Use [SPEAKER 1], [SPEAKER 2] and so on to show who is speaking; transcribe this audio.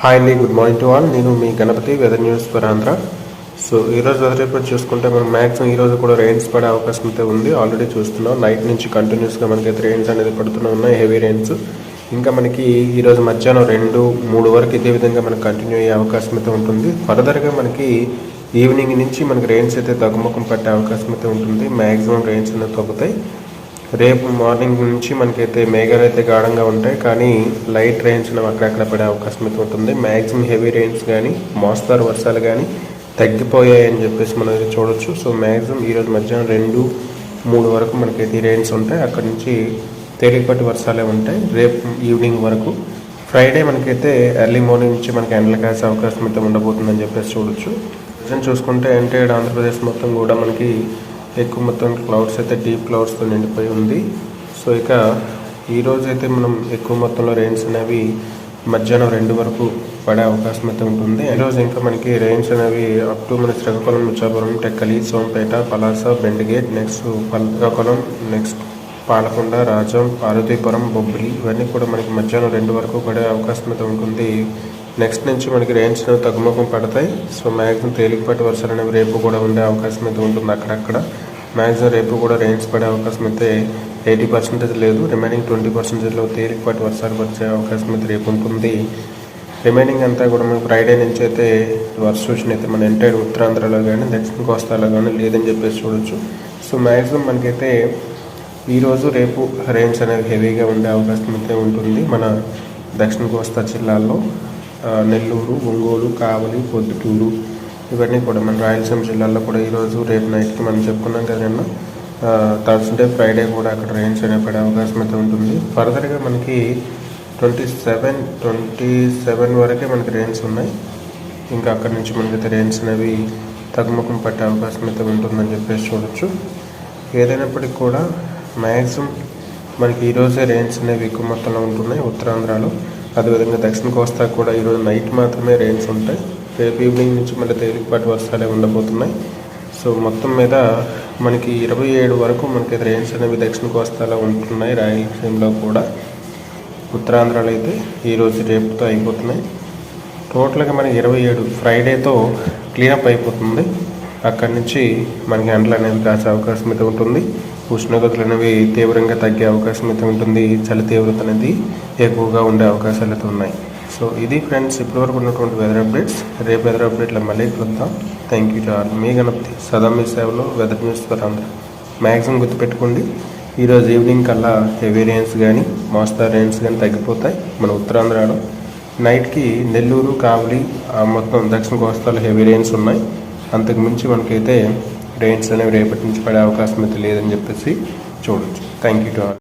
[SPEAKER 1] Hi అండి good morning to all నేను మీ Ganapathi weather news for Andhra so ఈరోజు weather report చూసుకుంటే మనం మ్యాక్సిమం ఈరోజు కూడా రెయిన్స్ పడే అవకాశం అయితే ఉంది. ఆల్రెడీ చూస్తున్నాం. నైట్ నుంచి కంటిన్యూస్గా మనకైతే రెయిన్స్ అనేది పడుతూనే ఉన్నాయి. హెవీ రెయిన్స్ ఇంకా మనకి ఈరోజు మధ్యాహ్నం రెండు మూడు వరకు ఇదే విధంగా మనకి కంటిన్యూ అయ్యే అవకాశం అయితే ఉంటుంది. ఫర్దర్గా మనకి ఈవినింగ్ నుంచి మనకి రెయిన్స్ అయితే తగ్గుముఖం పట్టే అవకాశం అయితే ఉంటుంది. మ్యాక్సిమం రెయిన్స్ అనేది తగ్గుతాయి. రేపు మార్నింగ్ నుంచి మనకైతే మేఘాలు అయితే గాఢంగా ఉంటాయి కానీ లైట్ రెయిన్స్ అక్కడక్కడ పడే అవకాశం అయితే ఉంటుంది. మ్యాక్సిమం హెవీ రెయిన్స్ కానీ మోస్తారు వర్షాలు కానీ తగ్గిపోయాయి అని చెప్పేసి మనం అయితే చూడొచ్చు. సో మ్యాక్సిమం ఈరోజు మధ్యాహ్నం రెండు మూడు వరకు మనకైతే ఈ రెయిన్స్ ఉంటాయి. అక్కడ నుంచి తేలికపాటి వర్షాలే ఉంటాయి. రేపు ఈవినింగ్ వరకు ఫ్రైడే మనకైతే ఎర్లీ మార్నింగ్ నుంచి మనకి ఎండలు కాసే అవకాశం అయితే ఉండబోతుందని చెప్పేసి చూడొచ్చు. ప్రజెంట్ చూసుకుంటే అంటే ఆంధ్రప్రదేశ్ మొత్తం కూడా మనకి ఎక్కువ మొత్తం క్లౌడ్స్ అయితే డీప్ క్లౌడ్స్తో నిండిపోయి ఉంది. సో ఇక ఈరోజు అయితే మనం ఎక్కువ మొత్తంలో రెయిన్స్ అనేవి మధ్యాహ్నం రెండు వరకు పడే అవకాశం అయితే ఉంటుంది. ఈరోజు రోజు ఇంకా మనకి రెయిన్స్ అనేవి అప్ టు మన శ్రీకాకుళం ముచ్చాపురం టెక్కలి సోంపేట పలాస బెండగేట్ నెక్స్ట్ శ్రీకాకుళం నెక్స్ట్ పాలకొండ రాజం పార్వతీపురం బొబ్బిలి ఇవన్నీ కూడా మనకి మధ్యాహ్నం రెండు వరకు పడే అవకాశం అయితే ఉంటుంది. నెక్స్ట్ నుంచి మనకి రెయిన్స్ అనేవి తగ్గుముఖం పడతాయి. సో మ్యాక్సిమం తేలికపాటి వర్షాలు అనేవి రేపు కూడా ఉండే అవకాశం అయితే ఉంటుంది అక్కడక్కడ. మ్యాక్సిమం రేపు కూడా రెయిన్స్ పడే అవకాశం అయితే ఎయిటీ పర్సెంటేజ్ లేదు. రిమైనింగ్ ట్వంటీ పర్సెంటేజ్లో తేలికపాటి వర్షాలు వచ్చే అవకాశం అయితే రేపు ఉంటుంది. రిమైనింగ్ అంతా కూడా మనకు ఫ్రైడే నుంచి అయితే వర్ష అయితే మన ఎంటైర్ ఉత్తరాంధ్రలో కానీ దక్షిణ కోస్తాలో కానీ లేదని చెప్పేసి చూడొచ్చు. సో మ్యాక్సిమం మనకైతే ఈరోజు రేపు రెయిన్స్ అనేది హెవీగా ఉండే అవకాశం అయితే ఉంటుంది మన దక్షిణ కోస్తా జిల్లాల్లో. నెల్లూరు ఒంగోలు కావలి పొద్దుటూరు ఇవన్నీ కూడా మన రాయలసీమ జిల్లాలో కూడా ఈరోజు రేపు నైట్కి మనం చెప్పుకున్నాం కదా నిన్న థర్స్డే ఫ్రైడే కూడా అక్కడ రెయిన్స్ అనేవి పడే అవకాశం అయితే ఉంటుంది. ఫర్దర్గా మనకి ట్వంటీ సెవెన్ ట్వంటీ సెవెన్ వరకే మనకి రెయిన్స్ ఉన్నాయి. ఇంకా అక్కడి నుంచి మనకైతే రెయిన్స్ అనేవి తగ్గుముఖం పట్టే అవకాశం అయితే ఉంటుందని చెప్పేసి చూడొచ్చు. ఏదైనప్పటికీ కూడా మ్యాక్సిమం మనకి ఈరోజే రెయిన్స్ అనేవి ఎక్కువ మొత్తంలో ఉంటున్నాయి ఉత్తరాంధ్రలో. అదేవిధంగా దక్షిణ కోస్తా కూడా ఈరోజు నైట్ మాత్రమే రెయిన్స్ ఉంటాయి. రేపు ఈవినింగ్ నుంచి మళ్ళీ తేలికపాటి వర్షాలే ఉండబోతున్నాయి. సో మొత్తం మీద మనకి ఇరవై ఏడు వరకు మనకి రెయిన్స్ అనేవి దక్షిణ కోస్తాలో ఉంటున్నాయి రాయలసీమలో కూడా. ఉత్తరాంధ్రలో అయితే ఈరోజు రేపుతో అయిపోతున్నాయి. టోటల్గా మనకి ఇరవై ఏడు ఫ్రైడేతో క్లీనప్ అయిపోతుంది. అక్కడి నుంచి మనకి ఎండలు అనేవి కాసే అవకాశం అయితే ఉంటుంది. ఉష్ణోగ్రతలు అనేవి తీవ్రంగా తగ్గే అవకాశం అయితే ఉంటుంది. చలి తీవ్రత అనేది ఎక్కువగా ఉండే అవకాశాలు అయితే ఉన్నాయి. సో ఇది ఫ్రెండ్స్ ఇప్పటివరకు ఉన్నటువంటి వెదర్ అప్డేట్స్ రేపు వెదర్ అప్డేట్లో మళ్ళీ కలుద్దాం. థ్యాంక్ యూ టు ఆల్ మీ గణపతి సదా మీ సేవలో వెదర్ న్యూస్ ద్వారా మ్యాక్సిమం గుర్తుపెట్టుకోండి. ఈరోజు ఈవినింగ్ కల్లా హెవీ రెయిన్స్ కానీ మోస్తారు రెయిన్స్ కానీ తగ్గిపోతాయి మన ఉత్తరాంధ్రలో. నైట్కి నెల్లూరు కావలి ఆ మొత్తం దక్షిణ కోస్తాలో హెవీ రెయిన్స్ ఉన్నాయి. అంతకు మించి మనకైతే రెయిన్స్ అనేవి రేపటి నుంచి పడే అవకాశం అయితే లేదని చెప్పేసి చూడొచ్చు. Thank you to all